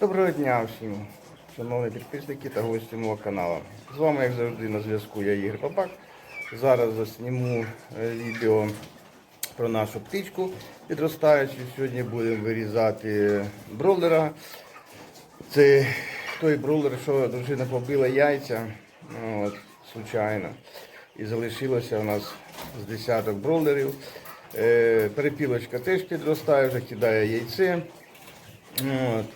Доброго дня всім, шановні підписники та гості мого каналу. З вами, як завжди, на зв'язку я Ігор Бабак. Зараз засніму е, відео про нашу птичку підростаючу. Сьогодні будемо вирізати бройлера. Це той бройлер, що дружина побила яйця, ну, от, случайно. І залишилося у нас з десяток бройлерів. Е, перепілочка теж підростає, вже кидає яйце. От.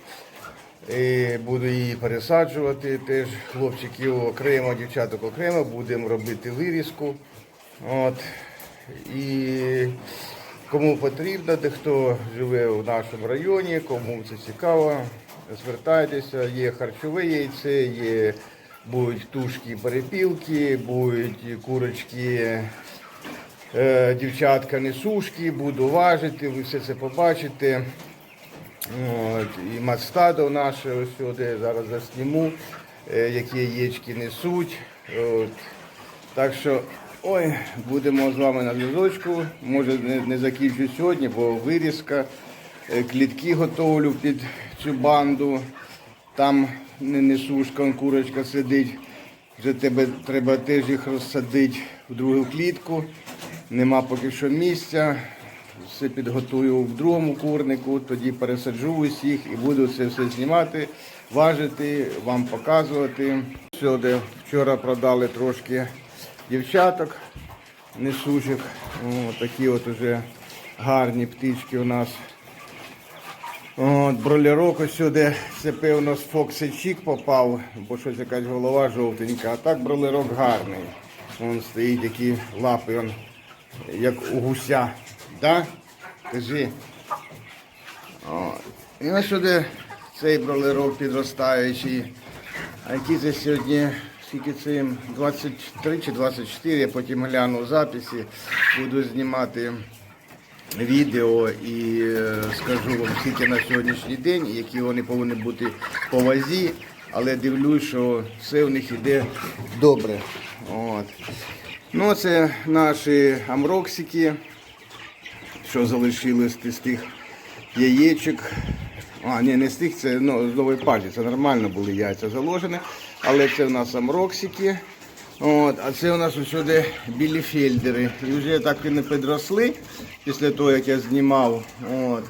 І буду її пересаджувати. Теж хлопчиків окремо, дівчаток окремо, будемо робити вирізку. От. І кому потрібно, де хто живе в нашому районі, кому це цікаво, звертайтеся, є харчове яйце, є будуть тушки перепілки, будуть курочки. е, Дівчатка несушки, буду важити, ви все це побачите. От, і мастадо наше ось сюди зараз засніму, е, які яєчки несуть. От. Так що, ой, будемо з вами на зв'язочку. Може не, не закінчу сьогодні, бо вирізка, е, клітки готовлю під цю банду. Там не несушка, курочка сидить. Вже тебе треба теж їх розсадити в другу клітку. Нема поки що місця все підготую в другому курнику, тоді пересаджу усіх і буду це все знімати, важити, вам показувати. Сюди вчора продали трошки дівчаток несучих. О, такі от уже гарні птички у нас. От, бролерок ось сюди, це певно з Фоксичік попав, бо щось якась голова жовтенька, а так бролерок гарний. Вон стоїть такі лапи, он, як у гуся. Да? Кажи. От. І ось сюди цей бролерок підростаючий. А які це сьогодні, скільки це їм? 23 чи 24, я потім гляну в записі, буду знімати відео і е, скажу вам, скільки на сьогоднішній день, які вони повинні бути по вазі, але дивлюсь, що все в них йде добре. От. Ну, це наші амроксики що залишилось з тих яєчок. А, ні, не з тих, це ну, з нової партії. Це нормально були яйця заложені. Але це в нас амроксики. От, а це у нас усюди білі фельдери. І вже так і не підросли після того, як я знімав. От.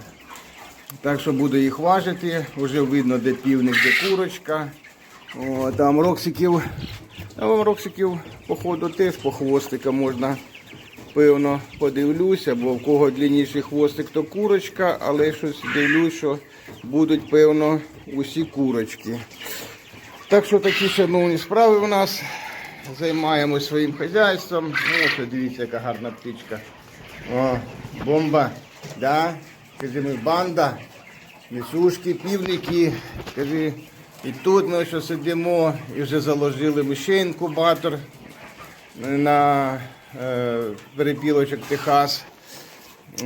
Так що буду їх важити. Вже видно, де півник, де курочка. От, а амроксиків, амроксиків, походу, теж по хвостикам можна певно подивлюся, бо в кого длинніший хвостик, то курочка, але щось дивлюсь, що будуть, певно, усі курочки. Так що такі шановні справи у нас. Займаємось своїм хазяйством. Ну, ось дивіться, яка гарна птичка. О, бомба. Да? Кажи, ми банда, несушки, півники. Кажи, і тут ми ось сидимо і вже заложили ми ще інкубатор на перепілочок Техас.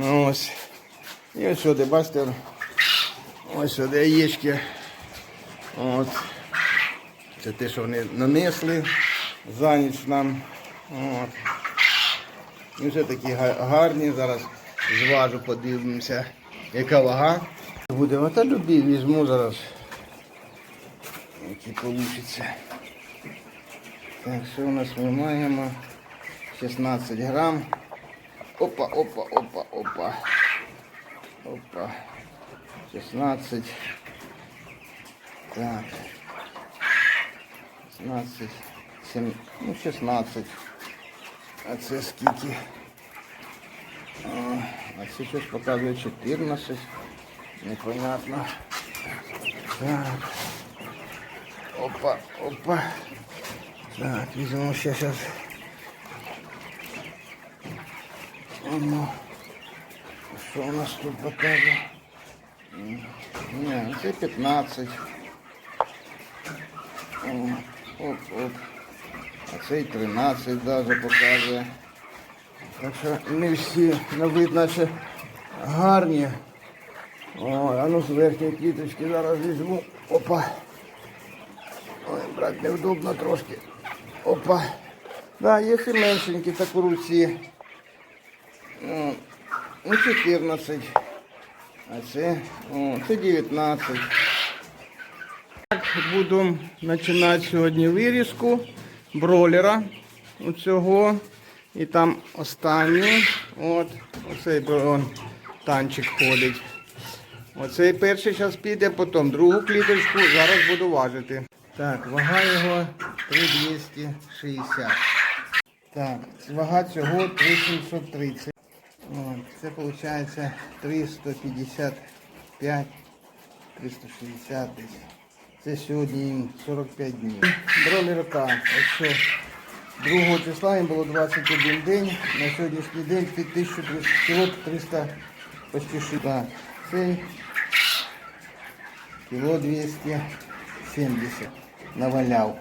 Ось. І ось сюди, бачите, ось сюди яєчки. От. Це те, що вони нанесли за ніч нам. От. І вже такі гарні. Зараз зважу, подивимося, яка вага. Буде ота любі, візьму зараз. Які вийде. Так, що у нас ми маємо? 16 грам. Опа, опа, опа, опа. Опа. 16. Так. 16. 7, ну 16. А це скільки? О, а це щось показує 14. Непонятно. Так. Опа, опа. Так, візьмемо ще зараз. Оно. Що у нас тут показує? М, Ні, це 15. О, оп, оп. А цей 13 даже показує. Так що не всі на вид наче гарні. О, а ну з верхньої квіточки зараз візьму. Опа. Ой, брати невдобно трошки. Опа. Да, є і меншенькі так у руці. Ну, ну, 14. А це, о, це 19. Так, буду починати сьогодні вирізку бролера оцього. І там останній. От, оцей он, танчик ходить. Оцей перший зараз піде, потім другу кліточку, зараз буду важити. Так, вага його 3260. Так, вага цього 3730. От, це виходить 355, 360 десь. Це сьогодні їм 45 днів. Бролер так, ось 2 числа їм було 21 день, на сьогоднішній день 1300 кіло 300 почти 6. Так, цей кіло 270 наваляв.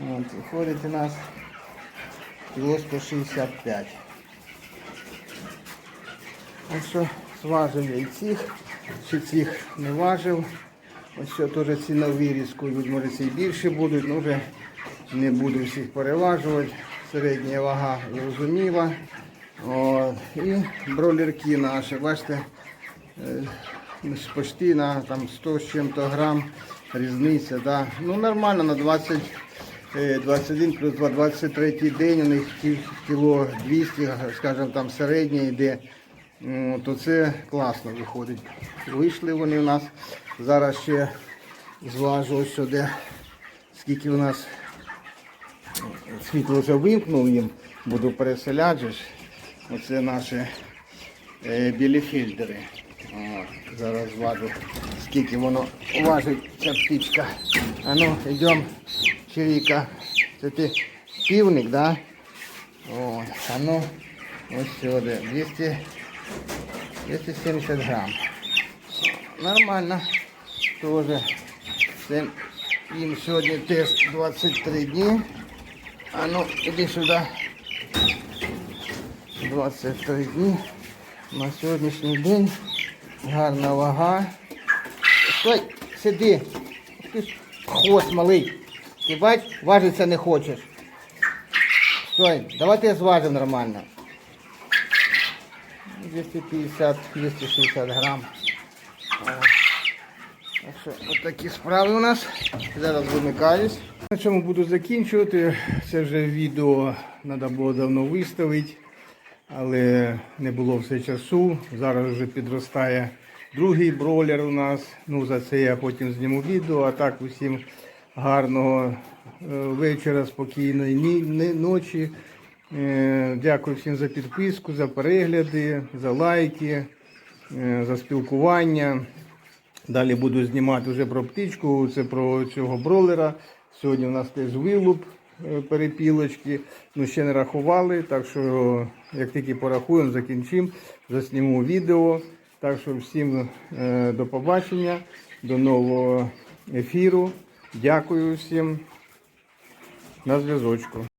От, виходить у нас кіло 165. Ось зважив я і цих, чи цих не важив. Ось що теж ці на вирізку, може ці більше будуть, ну вже не буду всіх переважувати. Середня вага зрозуміла. І бролерки наші, бачите, е, почти на там, 100 з чим-то грам різниця. Да. Ну нормально на 20, е, 21 плюс 2, 23 день у них кі- кіло 200, скажімо там середнє йде. Ну, то це класно виходить. Вийшли вони у нас. Зараз ще зважу ось сюди, скільки у нас світло вже вимкнув їм, буду переселяти. Оце наші е, білі фільтри. Зараз зважу, скільки воно важить ця птичка. А ну, йдемо, Чиріка. Це ти півник, да? От, а ну, ось сюди. 200, 270 грам. Нормально. Тоже. Їм сьогодні теж 23 дні. А ну, іди сюди. 23 дні. На сьогоднішній день гарна вага. Стой, сиди. Ти ж хвост малий. Ти бач, важиться не хочеш. Стой, давайте я зважу нормально. 250-260 грам. Що, от такі справи у нас. Зараз вимикаюсь. На чому буду закінчувати. Це вже відео треба було давно виставити, але не було все часу. Зараз вже підростає другий бролер у нас. Ну, за це я потім зніму відео. А так усім гарного е, вечора, спокійної ночі. Е, Дякую всім за підписку, за перегляди, за лайки, е, за спілкування. Далі буду знімати вже про птичку, це про цього бролера. Сьогодні у нас теж вилуп е, перепілочки. Ну ще не рахували, так що як тільки порахуємо, закінчимо, засніму відео. Так що всім до побачення, до нового ефіру. Дякую всім. На зв'язочку.